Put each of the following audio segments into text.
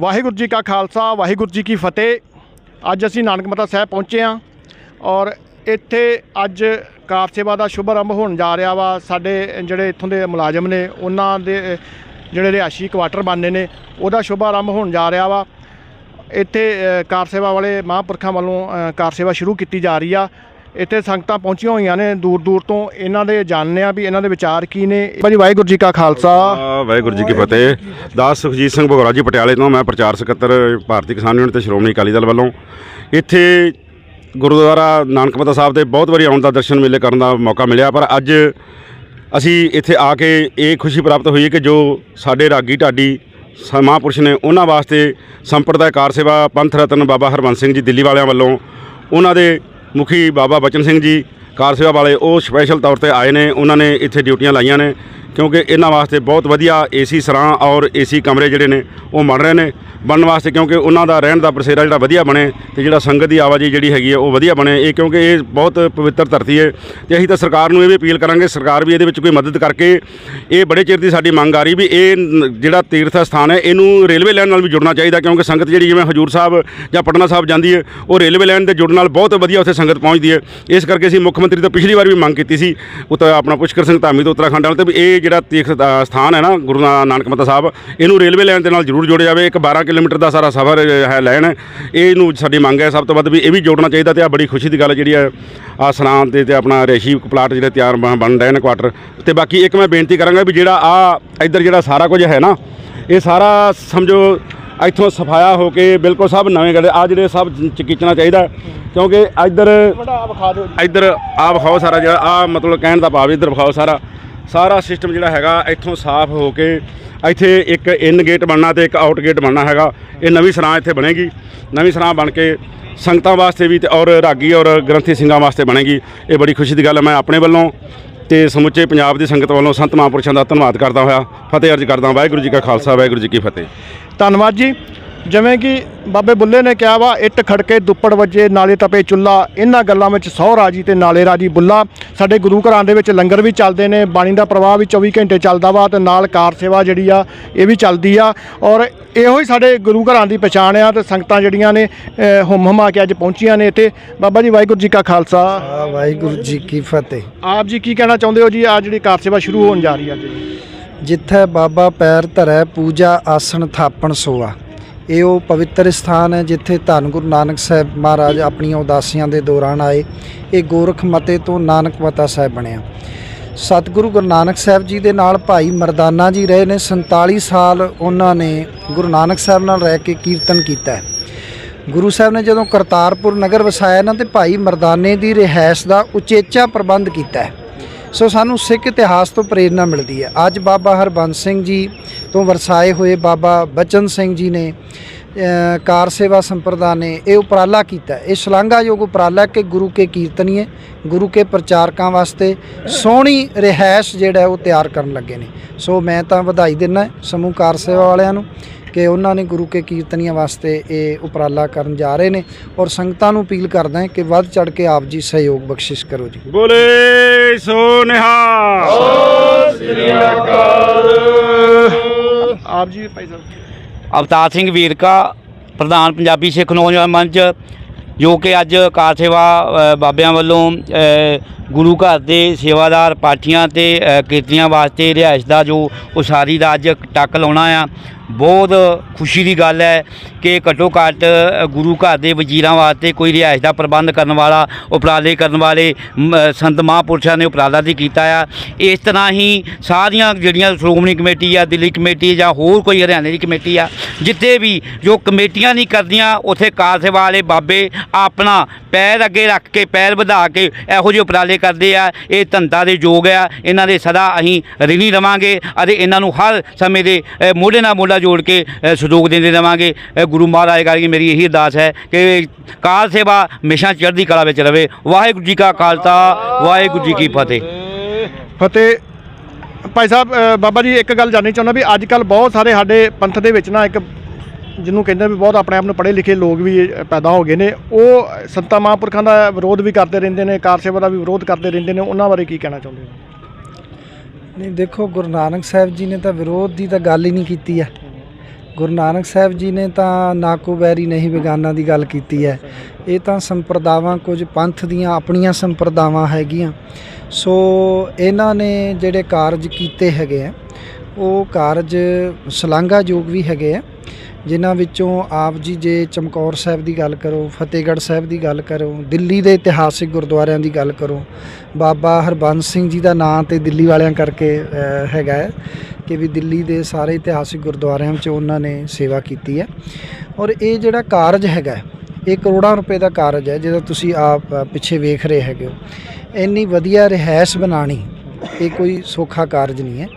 ਵਾਹਿਗੁਰੂ ਜੀ ਕਾ ਖਾਲਸਾ, ਵਾਹਿਗੁਰੂ ਜੀ ਕੀ ਫਤਿਹ। ਅੱਜ ਅਸੀਂ ਨਾਨਕ ਮਤਾ ਸਾਹਿਬ ਪਹੁੰਚੇ ਹਾਂ ਔਰ ਇੱਥੇ ਅੱਜ ਕਾਰ ਸੇਵਾ ਦਾ ਸ਼ੁਭ ਆਰੰਭ ਹੋਣ ਜਾ ਰਿਹਾ ਵਾ। ਸਾਡੇ ਜਿਹੜੇ ਇੱਥੋਂ ਦੇ ਮੁਲਾਜ਼ਮ ਨੇ, ਉਹਨਾਂ ਦੇ, ਜਿਹੜੇ ਰਿਹਾਇਸ਼ੀ ਕੁਆਟਰ ਬਣਨੇ ਨੇ, ਉਹਦਾ ਸ਼ੁਭ ਆਰੰਭ ਹੋਣ ਜਾ ਰਿਹਾ ਵਾ। ਇੱਥੇ ਕਾਰ ਸੇਵਾ ਵਾਲੇ ਮਹਾਂਪੁਰਖਾਂ ਵੱਲੋਂ ਕਾਰ ਸੇਵਾ ਸ਼ੁਰੂ ਕੀਤੀ ਜਾ ਰਹੀ ਆ। ਇੱਥੇ ਸੰਗਤਾਂ ਪਹੁੰਚੀਆਂ ਹੋਈਆਂ ਨੇ ਦੂਰ ਦੂਰ ਤੋਂ। ਇਹਨਾਂ ਦੇ ਜਾਣਦੇ ਆ ਵੀ ਇਹਨਾਂ ਦੇ ਵਿਚਾਰ ਕੀ ਨੇ। ਭਾਜੀ, ਵਾਹਿਗੁਰੂ ਜੀ ਕਾ ਖਾਲਸਾ। ਵਾਹਿਗੁਰੂ ਜੀ ਕੀ ਫਤਿਹ। ਦਾਸ ਸੁਖਜੀਤ ਸਿੰਘ ਬਗੌੜਾ ਜੀ ਪਟਿਆਲੇ ਤੋਂ ਮੈਂ ਪ੍ਰਚਾਰ ਸਕੱਤਰ ਭਾਰਤੀ ਕਿਸਾਨ ਯੂਨੀਅਨ ਤੇ ਸ਼੍ਰੋਮਣੀ ਅਕਾਲੀ ਦਲ ਵੱਲੋਂ। ਇੱਥੇ ਗੁਰਦੁਆਰਾ ਨਾਨਕ ਮਤਾ ਸਾਹਿਬ ਦੇ ਬਹੁਤ ਵਾਰੀ ਆਉਣ ਦਾ ਦਰਸ਼ਨ ਮੇਲੇ ਕਰਨ ਦਾ ਮੌਕਾ ਮਿਲਿਆ, ਪਰ ਅੱਜ ਅਸੀਂ ਇੱਥੇ ਆ ਕੇ ਇਹ ਖੁਸ਼ੀ ਪ੍ਰਾਪਤ ਹੋਈ ਹੈ ਕਿ ਜੋ ਸਾਡੇ ਰਾਗੀ ਢਾਡੀ ਸ- ਮਹਾਂਪੁਰਸ਼ ਨੇ ਉਹਨਾਂ ਵਾਸਤੇ ਸੰਪਰਦਾਇ ਕਾਰ ਸੇਵਾ ਪੰਥ ਰਤਨ ਬਾਬਾ ਹਰਬੰਸ ਸਿੰਘ ਜੀ ਦਿੱਲੀ ਵਾਲਿਆਂ ਵੱਲੋਂ ਉਹਨਾਂ ਦੇ ਮੁਖੀ ਬਾਬਾ ਬਚਨ ਸਿੰਘ ਜੀ, ਕਾਰ ਸੇਵਾ ਵਾਲੇ ਉਹ ਸਪੈਸ਼ਲ ਤੌਰ ਤੇ ਆਏ ਨੇ, ਉਹਨਾਂ ਨੇ ਇੱਥੇ ਡਿਊਟੀਆਂ ਲਾਈਆਂ ਨੇ। ਕਿਉਂਕਿ ਇਹਨਾਂ ਵਾਸਤੇ ਬਹੁਤ ਵਧੀਆ ਏਸੀ ਸਰਾਂ ਔਰ ਏਸੀ ਕਮਰੇ ਜਿਹੜੇ ਨੇ ਉਹ ਬਣ ਰਹੇ ਨੇ। ਬਣਨ ਵਾਸਤੇ ਕਿਉਂਕਿ ਉਹਨਾਂ ਦਾ ਰਹਿਣ ਦਾ ਬਸੇਰਾ ਜਿਹੜਾ ਵਧੀਆ ਬਣੇ ਤੇ ਜਿਹੜਾ ਸੰਗਤ ਦੀ ਆਵਾਜਾਈ ਜਿਹੜੀ ਹੈਗੀ ਹੈ ਉਹ ਵਧੀਆ ਬਣੇ। ਇਹ ਕਿਉਂਕਿ ਇਹ ਬਹੁਤ ਪਵਿੱਤਰ ਧਰਤੀ ਹੈ ਤੇ ਅਸੀਂ ਤਾਂ ਸਰਕਾਰ ਨੂੰ ਇਹ ਵੀ ਅਪੀਲ ਕਰਾਂਗੇ, ਸਰਕਾਰ ਵੀ ਇਹਦੇ ਵਿੱਚ ਕੋਈ ਮਦਦ ਕਰਕੇ ਇਹ ਬੜੇ ਚਿਰ ਦੀ ਸਾਡੀ ਮੰਗ ਆ ਰਹੀ ਵੀ ਇਹ ਜਿਹੜਾ ਤੀਰਥ ਸਥਾਨ ਹੈ ਇਹਨੂੰ ਰੇਲਵੇ ਲਾਈਨ ਨਾਲ ਵੀ ਜੁੜਨਾ ਚਾਹੀਦਾ ਕਿਉਂਕਿ ਸੰਗਤ ਜਿਹੜੀ ਜਿਵੇਂ ਹਜੂਰ ਸਾਹਿਬ ਜਾਂ ਪਟਨਾ ਸਾਹਿਬ ਜਾਂਦੀ ਹੈ ਉਹ ਰੇਲਵੇ ਲਾਈਨ ਦੇ ਜੁੜਨ ਨਾਲ ਬਹੁਤ ਵਧੀਆ ਉੱਥੇ ਸੰਗਤ ਪਹੁੰਚਦੀ ਹੈ ਇਸ ਕਰਕੇ ਅਸੀਂ ਮੁੱਖ ਮੰਤਰੀ ਤੋਂ ਪਿਛਲੀ ਵਾਰ ਵੀ ਮੰਗ ਕੀਤੀ ਸੀ, ਉੱਤੇ ਆਪਣਾ ਪੁਸ਼ਕਰ ਸਿੰਘ ਧਾਮੀ ਤੋਂ ਉੱਤਰਾਖੰਡ ਵਾਲੇ ਤੇ ਵੀ ਇਹ ਜਿਹੜਾ ਤੀਰਥ ਦਾ ਸਥਾਨ ਹੈ ਨਾ ਗੁਰੂ ਨਾ- ਨਾਨਕ ਮੱਤਾ ਸਾਹਿਬ ਇਹਨੂੰ ਰੇਲਵੇ ਲਾਈਨ ਦੇ ਨਾਲ ਜ਼ਰੂਰ ਜੋੜਿਆ ਜਾਵੇ। ਇੱਕ 12 ਕਿਲੋਮੀਟਰ ਦਾ ਸਾਰਾ ਸਫ਼ਰ ਹੈ ਲੈਣ ਇਹਨੂੰ ਸਾਡੀ ਮੰਗ ਹੈ ਸਭ ਤੋਂ ਵੱਧ ਵੀ ਇਹ ਵੀ ਜੋੜਨਾ ਚਾਹੀਦਾ ਤੇ ਆ ਬੜੀ ਖੁਸ਼ੀ ਦੀ ਗੱਲ ਜਿਹੜੀ ਹੈ ਆ ਸਨਾਨ ਤੇ ਤੇ ਆਪਣਾ ਰੇਸ਼ੀ ਪਲਾਟ ਜਿਹੜੇ ਤਿਆਰ ਬਣ ਰਹੇ ਨੇ ਕੁਆਟਰ ਤੇ ਬਾਕੀ ਇੱਕ ਮੈਂ ਬੇਨਤੀ ਕਰਾਂਗਾ ਵੀ ਜਿਹੜਾ ਆ ਇੱਧਰ ਜਿਹੜਾ ਸਾਰਾ ਕੁਝ ਹੈ ਨਾ ਇਹ ਸਾਰਾ ਸਮਝੋ ਇੱਥੋਂ ਸਫਾਇਆ ਹੋ ਕੇ ਬਿਲਕੁਲ ਸਭ ਨਵੇਂ ਗੜੇ ਆ ਜਿਹੜੇ ਸਭ ਚਕੀਚਣਾ ਚਾਹੀਦਾ ਕਿਉਂਕਿ ਇੱਧਰ ਇੱਧਰ ਆ ਵਿਖਾਓ ਸਾਰਾ ਜਿਹੜਾ ਆ ਮਤਲਬ ਕਹਿਣ ਦਾ ਭਾਵ ਇੱਧਰ ਵਿਖਾਓ ਸਾਰਾ। ਸਾਰਾ ਸਿਸਟਮ ਜਿਹੜਾ ਹੈਗਾ ਇੱਥੋਂ ਸਾਫ਼ ਹੋ ਕੇ ਇੱਥੇ ਇੱਕ ਇਨ ਗੇਟ ਬਣਨਾ ਤੇ ਇੱਕ ਆਊਟ ਗੇਟ ਬਣਨਾ ਹੈਗਾ। ਇਹ ਨਵੀਂ ਸਰਾਂ ਇੱਥੇ ਬਣੇਗੀ। ਨਵੀਂ ਸਰਾਂ ਬਣ ਕੇ ਸੰਗਤਾਂ ਵਾਸਤੇ ਵੀ ਤੇ ਔਰ ਰਾਗੀ ਔਰ ਗ੍ਰੰਥੀ ਸਿੰਘਾਂ ਵਾਸਤੇ ਬਣੇਗੀ। ਇਹ ਬੜੀ ਖੁਸ਼ੀ ਦੀ ਗੱਲ ਹੈ। ਮੈਂ ਆਪਣੇ ਵੱਲੋਂ ਤੇ ਸਮੁੱਚੇ ਪੰਜਾਬ ਦੀ ਸੰਗਤ ਵੱਲੋਂ ਸੰਤ ਮਹਾਂਪੁਰਸ਼ਾਂ ਦਾ ਧੰਨਵਾਦ ਕਰਦਾ ਹੋਇਆ। ਫਤਿਹ ਅਰਜ ਕਰਦਾ ਵਾਹਿਗੁਰੂ ਜੀ ਕਾ ਖਾਲਸਾ, ਵਾਹਿਗੁਰੂ ਜੀ ਕੀ ਫਤਿਹ। ਧੰਨਵਾਦ ਜੀ। ਜਿਵੇਂ ਕਿ ਬਾਬੇ ਬੁੱਲੇ ਨੇ ਕਿਹਾ ਵਾ ਇੱਟ ਖੜਕੇ ਦੁੱਪੜ ਵੱਜੇ ਨਾਲੇ ਤਪੇ ਚੁੱਲਾ। ਇਹਨਾਂ ਗੱਲਾਂ ਵਿੱਚ ਸਹੁ ਰਾਜੀ ਤੇ ਨਾਲੇ ਰਾਜੀ ਬੁੱਲਾ। ਸਾਡੇ ਗੁਰੂ ਘਰਾਂ ਦੇ ਵਿੱਚ ਲੰਗਰ ਵੀ ਚੱਲਦੇ ਨੇ ਬਾਣੀ ਦਾ ਪ੍ਰਵਾਹ ਵੀ 24 ਘੰਟੇ ਚੱਲਦਾ ਵਾ ਤੇ ਨਾਲ ਕਾਰ ਸੇਵਾ ਜਿਹੜੀ ਆ ਇਹ ਵੀ ਚੱਲਦੀ ਆ। ਔਰ ਇਹੋ ਹੀ ਸਾਡੇ ਗੁਰੂ ਘਰਾਂ ਦੀ ਪਛਾਣ ਆ ਤੇ ਸੰਗਤਾਂ ਜਿਹੜੀਆਂ ਨੇ ਹੁਮ ਹੁਮਾ ਕੇ ਅੱਜ ਪਹੁੰਚੀਆਂ ਨੇ ਇੱਥੇ। ਬਾਬਾ ਜੀ ਵਾਹਿਗੁਰੂ ਜੀ ਕਾ ਖਾਲਸਾ। ਆ ਵਾਹਿਗੁਰੂ ਜੀ ਕੀ ਫਤਿਹ। ਆਪ ਜੀ ਕੀ ਕਹਿਣਾ ਚਾਹੁੰਦੇ ਹੋ ਜੀ? ਆ ਜਿਹੜੀ ਕਾਰ ਸੇਵਾ ਸ਼ੁਰੂ ਹੋਣ ਜਾ ਰਹੀ ਆ ਜੀ ਜਿੱਥੇ ਬਾਬਾ ਪੈਰ ਧਰੈ ਪੂਜਾ ਆਸਣ ਥਾਪਣ ਸੋਆ। ਇਹ ਉਹ ਪਵਿੱਤਰ ਸਥਾਨ ਹੈ ਜਿੱਥੇ ਧੰਨ ਗੁਰੂ ਨਾਨਕ ਸਾਹਿਬ ਮਹਾਰਾਜ ਆਪਣੀਆਂ ਉਦਾਸੀਆਂ ਦੇ ਦੌਰਾਨ ਆਏ। ਇਹ ਗੋਰਖ ਮਤੇ ਤੋਂ ਨਾਨਕ ਮਤਾ ਸਾਹਿਬ ਬਣਿਆ। ਸਤਿਗੁਰੂ ਗੁਰੂ ਨਾਨਕ ਸਾਹਿਬ ਜੀ ਦੇ ਨਾਲ ਭਾਈ ਮਰਦਾਨਾ ਜੀ ਰਹੇ ਨੇ। 47 ਸਾਲ ਉਹਨਾਂ ਨੇ ਗੁਰੂ ਨਾਨਕ ਸਾਹਿਬ ਨਾਲ ਰਹਿ ਕੇ ਕੀਰਤਨ ਕੀਤਾ ਹੈ। ਗੁਰੂ ਸਾਹਿਬ ਨੇ ਜਦੋਂ ਕਰਤਾਰਪੁਰ ਨਗਰ ਵਸਾਇਆ ਨਾ ਤੇ ਭਾਈ ਮਰਦਾਨੇ ਦੀ ਰਿਹਾਇਸ਼ ਦਾ ਉਚੇਚਾ ਪ੍ਰਬੰਧ ਕੀਤਾ ਹੈ। ਸੋ ਸਾਨੂੰ ਸਿੱਖ ਇਤਿਹਾਸ ਤੋਂ ਪ੍ਰੇਰਣਾ ਮਿਲਦੀ ਹੈ। ਅੱਜ ਬਾਬਾ ਹਰਬੰਸ ਸਿੰਘ ਜੀ ਤੋਂ ਵਰਸਾਏ ਹੋਏ ਬਾਬਾ ਬਚਨ ਸਿੰਘ ਜੀ ਨੇ ਕਾਰ ਸੇਵਾ ਸੰਪਰਦਾ ਨੇ ਇਹ ਉਪਰਾਲਾ ਕੀਤਾ। ਇਹ ਸ਼ਲਾਘਾਯੋਗ ਉਪਰਾਲਾ ਕਿ ਗੁਰੂ ਕੇ ਕੀਰਤਨੀਏ ਗੁਰੂ ਕੇ ਪ੍ਰਚਾਰਕਾਂ ਵਾਸਤੇ ਸੋਹਣੀ ਰਿਹਾਇਸ਼ ਜਿਹੜਾ ਉਹ ਤਿਆਰ ਕਰਨ ਲੱਗੇ ਨੇ। ਸੋ ਮੈਂ ਤਾਂ ਵਧਾਈ ਦਿੰਦਾ ਸਮੂਹ ਕਾਰ ਸੇਵਾ ਵਾਲਿਆਂ ਨੂੰ ਕਿ ਉਹਨਾਂ ਨੇ ਗੁਰੂ ਕੇ ਕੀਰਤਨੀਆਂ ਵਾਸਤੇ ਇਹ ਉਪਰਾਲਾ ਕਰਨ ਜਾ ਰਹੇ ਨੇ ਔਰ ਸੰਗਤਾਂ ਨੂੰ ਅਪੀਲ ਕਰਦਾ ਹਾਂ ਕਿ ਵੱਧ ਚੜ ਕੇ ਆਪ ਜੀ ਸਹਿਯੋਗ ਬਖਸ਼ਿਸ਼ ਕਰੋ ਜੀ। ਬੋਲੇ ਸੋ ਨਿਹਾਲ। ਆਪ ਜੀ ਭਾਈ ਸਾਹਿਬ? ਅਵਤਾਰ ਸਿੰਘ ਵੀਰਕਾ ਪ੍ਰਧਾਨ ਪੰਜਾਬੀ ਸਿੱਖ ਨੌਜਵਾਨ ਮੰਚ ਜੋ ਕਿ ਅੱਜ ਕਾਰ ਸੇਵਾ ਬਾਬਿਆਂ ਵੱਲੋਂ ਗੁਰੂ ਘਰ ਦੇ ਸੇਵਾਦਾਰ ਪਾਠੀਆਂ ਤੇ ਅ, ਵਾਸਤੇ ਰਿਹਾਇਸ਼ ਦਾ ਜੋ ਉਸਾਰੀ ਦਾ ਅੱਜ ਟੱਕ ਲਾਉਣਾ ਆ। ਬਹੁਤ ਖੁਸ਼ੀ ਦੀ ਗੱਲ ਹੈ ਕਿ ਘੱਟੋ ਘੱਟ ਗੁਰੂ ਘਰ ਦੇ ਵਜ਼ੀਰਾਂ ਵਾਸਤੇ ਕੋਈ ਰਿਹਾਇਸ਼ ਦਾ ਪ੍ਰਬੰਧ ਕਰਨ ਵਾਲਾ ਉਪਰਾਲੇ ਕਰਨ ਵਾਲੇ ਸੰਤ ਮਹਾਂਪੁਰਸ਼ਾਂ ਨੇ ਉਪਰਾਲਾ ਦੀ ਕੀਤਾ ਆ। ਇਸ ਤਰ੍ਹਾਂ ਹੀ ਸਾਰੀਆਂ ਜਿਹੜੀਆਂ ਸ਼੍ਰੋਮਣੀ ਕਮੇਟੀ ਆ ਦਿੱਲੀ ਕਮੇਟੀ ਜਾਂ ਹੋਰ ਕੋਈ ਹਰਿਆਣੇ ਦੀ ਕਮੇਟੀ ਆ ਜਿੱਥੇ ਵੀ ਜੋ ਕਮੇਟੀਆਂ ਨਹੀਂ ਕਰਦੀਆਂ ਉਥੇ ਕਾਰ ਸੇਵਾ ਵਾਲੇ ਬਾਬੇ ਆਪਣਾ ਪੈਰ ਅੱਗੇ ਰੱਖ ਕੇ, ਪੈਰ ਵਧਾ ਕੇ ਇਹੋ ਜਿਹੇ ਉਪਰਾਲੇ ਕਰਦੇ ਆ। ਇਹ ਧੰਦਾ ਦੇ ਯੋਗ ਆ। ਇਹਨਾਂ ਦੇ ਸਦਾ ਅਸੀਂ ਰਿਣੀ ਰਵਾਂਗੇ ਅਤੇ ਇਹਨਾਂ ਨੂੰ ਹਰ ਸਮੇਂ ਦੇ ਮੋਢੇ ਨਾਲ ਮੋਢਾ ਜੋੜ ਕੇ ਸਹਿਯੋਗ ਦਿੰਦੇ ਰਵਾਂਗੇ। ਗੁਰੂ ਮਹਾਰਾਜ ਕਰਕੇ ਮੇਰੀ ਇਹੀ ਅਰਦਾਸ ਹੈ ਕਿ ਕਾਰ ਸੇਵਾ ਹਮੇਸ਼ਾ ਚੜ੍ਹਦੀ ਕਲਾ ਵਿੱਚ ਰਵੇ। ਵਾਹਿਗੁਰੂ ਜੀ ਕਾ ਖਾਲਸਾ, ਵਾਹਿਗੁਰੂ ਜੀ ਕੀ ਫਤਿਹ। ਫਤਿਹ। ਭਾਈ ਸਾਹਿਬ ਬਾਬਾ ਜੀ, ਇੱਕ ਗੱਲ ਜਾਣਨੀ ਚਾਹੁੰਦਾ ਵੀ ਅੱਜ ਕੱਲ ਬਹੁਤ ਸਾਰੇ ਸਾਡੇ ਪੰਥ ਦੇ ਵਿੱਚ ਨਾ ਇੱਕ ਜਿਹਨੂੰ ਕਹਿੰਦੇ ਵੀ ਬਹੁਤ ਆਪਣੇ ਆਪ ਨੂੰ ਪੜ੍ਹੇ ਲਿਖੇ ਲੋਕ ਵੀ ਪੈਦਾ ਹੋ ਗਏ ਨੇ, ਉਹ ਸੰਤਾਂ ਮਹਾਂਪੁਰਖਾਂ ਦਾ ਵਿਰੋਧ ਵੀ ਕਰਦੇ ਰਹਿੰਦੇ ਨੇ, ਕਾਰ ਸੇਵਾ ਦਾ ਵੀ ਵਿਰੋਧ ਕਰਦੇ ਰਹਿੰਦੇ ਨੇ, ਉਹਨਾਂ ਬਾਰੇ ਕੀ ਕਹਿਣਾ ਚਾਹੁੰਦੇ ਹੋ? ਨਹੀਂ, ਦੇਖੋ ਗੁਰੂ ਨਾਨਕ ਸਾਹਿਬ ਜੀ ਨੇ ਤਾਂ ਵਿਰੋਧ ਦੀ ਤਾਂ ਗੱਲ ਹੀ ਨਹੀਂ ਕੀਤੀ ਹੈ। ਗੁਰੂ ਨਾਨਕ ਸਾਹਿਬ ਜੀ ਨੇ ਤਾਂ ਨਾ ਕੋ ਵੈਰੀ ਨਹੀਂ ਬੇਗਾਨਾ ਦੀ ਗੱਲ ਕੀਤੀ ਹੈ। ਇਹ ਤਾਂ ਸੰਪਰਦਾਵਾਂ ਕੁਝ ਪੰਥ ਦੀਆਂ ਆਪਣੀਆਂ ਸੰਪਰਦਾਵਾਂ ਹੈਗੀਆਂ। ਸੋ ਇਹਨਾਂ ਨੇ ਜਿਹੜੇ ਕਾਰਜ ਕੀਤੇ ਹੈਗੇ ਆ, ਉਹ ਕਾਰਜ ਸ਼ਲਾਘਾਯੋਗ ਵੀ ਹੈਗੇ ਆ। ਜਿਨ੍ਹਾਂ ਵਿੱਚੋਂ ਆਪ ਜੀ ਜੇ ਚਮਕੌਰ ਸਾਹਿਬ ਦੀ ਗੱਲ ਕਰੋ, ਫਤਿਹਗੜ੍ਹ ਸਾਹਿਬ ਦੀ ਗੱਲ ਕਰੋ, ਦਿੱਲੀ ਦੇ ਇਤਿਹਾਸਿਕ ਗੁਰਦੁਆਰਿਆਂ ਦੀ ਗੱਲ ਕਰੋ, ਬਾਬਾ ਹਰਬੰਸ ਸਿੰਘ ਜੀ ਦਾ ਨਾਂ ਤੇ ਦਿੱਲੀ ਵਾਲਿਆਂ ਕਰਕੇ ਹੈਗਾ ਹੈ ਕਿ ਵੀ ਦਿੱਲੀ ਦੇ ਸਾਰੇ ਇਤਿਹਾਸਿਕ ਗੁਰਦੁਆਰਿਆਂ ਵਿੱਚ ਉਹਨਾਂ ਨੇ ਸੇਵਾ ਕੀਤੀ ਹੈ। ਔਰ ਇਹ ਜਿਹੜਾ ਕਾਰਜ ਹੈਗਾ ਇਹ ਕਰੋੜਾਂ ਰੁਪਏ ਦਾ ਕਾਰਜ ਹੈ, ਜਿਹਦਾ ਤੁਸੀਂ ਆਪ ਪਿੱਛੇ ਵੇਖ ਰਹੇ ਹੈਗੇ ਹੋ। ਇੰਨੀ ਵਧੀਆ ਰਿਹਾਇਸ਼ ਬਣਾਣੀ ਇਹ ਕੋਈ ਸੌਖਾ ਕਾਰਜ ਨਹੀਂ ਹੈ।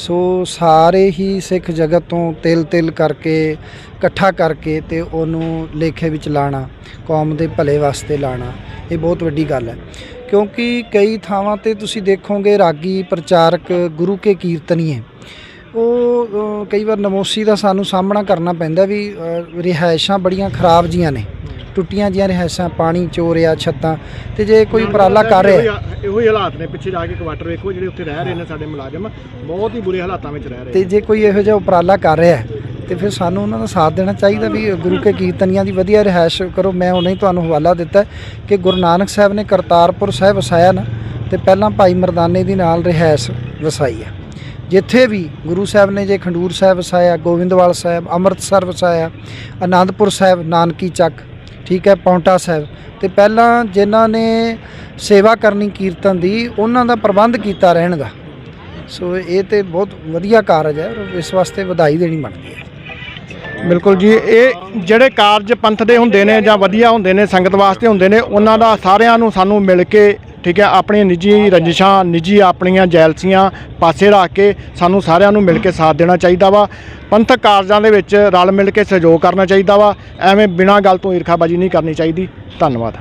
ਸੋ ਸਾਰੇ ਹੀ ਸਿੱਖ ਜਗਤ ਤੋਂ ਤਿਲ ਤਿਲ ਕਰਕੇ, ਇਕੱਠਾ ਕਰਕੇ ਤੇ ਉਹਨੂੰ ਲੇਖੇ ਵਿੱਚ ਲਾਣਾ, ਕੌਮ ਦੇ ਭਲੇ ਵਾਸਤੇ ਲਾਣਾ, ਇਹ ਬਹੁਤ ਵੱਡੀ ਗੱਲ ਹੈ। ਕਿਉਂਕਿ ਕਈ ਥਾਵਾਂ ਤੇ ਤੁਸੀਂ ਦੇਖੋਗੇ ਰਾਗੀ ਪ੍ਰਚਾਰਕ ਗੁਰੂ ਕੇ ਕੀਰਤਨੀਏ, ਉਹ ਕਈ ਵਾਰ ਨਮੋਸੀ ਦਾ ਸਾਨੂੰ ਸਾਹਮਣਾ ਕਰਨਾ ਪੈਂਦਾ ਵੀ ਰਿਹਾਇਸ਼ਾਂ ਬੜੀਆਂ ਖਰਾਬ ਜੀਆਂ ਨੇ। ਟੁੱਟੀਆਂ ਜੀਆਂ ਰਿਹਾਇਸ਼ਾਂ ਪਾਣੀ ਚੋਰਿਆ ਛੱਤਾਂ ਤੇ ਜੇ ਕੋਈ ਉਪਰਾਲਾ ਕਰ ਰਿਹਾ ਇਹੋ ਹੀ- ਹਾਲਾਤ ਨੇ ਪਿੱਛੇ ਜਾ ਕੇ ਕੁਆਟਰ ਵੇਖੋ ਜਿਹੜੇ ਉੱਥੇ ਰਹਿ ਰਹੇ ਨੇ ਸਾਡੇ ਮੁਲਾਜ਼ਮ ਬਹੁਤ ਹੀ ਬੁਰੇ ਹਾਲਾਤਾਂ ਵਿੱਚ ਰਹਿ ਰਹੇ ਤੇ ਜੇ ਕੋਈ ਇਹੋ ਜਿਹਾ ਉਪਰਾਲਾ ਕਰ ਰਿਹਾ ਤੇ ਫਿਰ ਸਾਨੂੰ ਉਹਨਾਂ ਦਾ ਸਾਥ ਦੇਣਾ ਚਾਹੀਦਾ ਵੀ ਗੁਰੂ ਕੇ ਕੀਰਤਨੀਆਂ ਦੀ ਵਧੀਆ ਰਿਹਾਇਸ਼ ਕਰੋ। ਮੈਂ ਹੁਣੇ ਹੀ ਤੁਹਾਨੂੰ ਹਵਾਲਾ ਦਿੱਤਾ ਕਿ ਗੁਰੂ ਨਾਨਕ ਸਾਹਿਬ ਨੇ ਕਰਤਾਰਪੁਰ ਸਾਹਿਬ ਵਸਾਇਆ ਨਾ ਤੇ ਪਹਿਲਾਂ ਭਾਈ ਮਰਦਾਨੇ ਦੀ ਨਾਲ ਰਿਹਾਇਸ਼ ਵਸਾਈ ਹੈ। ਜਿੱਥੇ ਵੀ ਗੁਰੂ ਸਾਹਿਬ ਨੇ ਜੇ ਖੰਡੂਰ ਸਾਹਿਬ ਵਸਾਇਆ ਗੋਬਿੰਦਵਾਲ ਸਾਹਿਬ ਅੰਮ੍ਰਿਤਸਰ ਵਸਾਇਆ ਆਨੰਦਪੁਰ ਸਾਹਿਬ ਨਾਨਕੀ ਚੱਕ ਠੀਕ ਹੈ, ਪੌਂਟਾ ਸਾਹਿਬ। ਤੇ ਪਹਿਲਾਂ ਜਿਨ੍ਹਾਂ ਨੇ ਸੇਵਾ ਕਰਨੀ ਕੀਰਤਨ ਦੀ, ਉਹਨਾਂ ਦਾ ਪ੍ਰਬੰਧ ਕੀਤਾ ਰਹਿਣ ਦਾ। ਸੋ ਇਹ ਤੇ ਬਹੁਤ ਵਧੀਆ ਕਾਰਜ ਹੈ ਔਰ ਇਸ ਵਾਸਤੇ ਵਧਾਈ ਦੇਣੀ ਬਣਦੀ ਹੈ। ਬਿਲਕੁਲ ਜੀ, ਇਹ ਜਿਹੜੇ ਕਾਰਜ ਪੰਥ ਦੇ ਹੁੰਦੇ ਨੇ ਜਾਂ ਵਧੀਆ ਹੁੰਦੇ ਨੇ, ਸੰਗਤ ਵਾਸਤੇ ਹੁੰਦੇ ਨੇ, ਉਹਨਾਂ ਦਾ ਸਾਰਿਆਂ ਨੂੰ ਸਾਨੂੰ ਮਿਲ ਕੇ, ਠੀਕ ਹੈ, ਆਪਣੀਆਂ ਨਿੱਜੀ ਰੰਜਿਸ਼ਾਂ, ਨਿੱਜੀ ਆਪਣੀਆਂ ਜੈਲਸੀਆਂ ਪਾਸੇ ਰੱਖ ਕੇ ਸਾਨੂੰ ਸਾਰਿਆਂ ਨੂੰ ਮਿਲ ਕੇ ਸਾਥ ਦੇਣਾ ਚਾਹੀਦਾ ਵਾ। ਪੰਥਕ ਕਾਰਜਾਂ ਦੇ ਵਿੱਚ ਰਲ ਮਿਲ ਕੇ ਸਹਿਯੋਗ ਕਰਨਾ ਚਾਹੀਦਾ ਵਾ। ਐਵੇਂ ਬਿਨਾਂ ਗੱਲ ਤੋਂ ਈਰਖਾਬਾਜੀ ਨਹੀਂ ਕਰਨੀ ਚਾਹੀਦੀ। ਧੰਨਵਾਦ।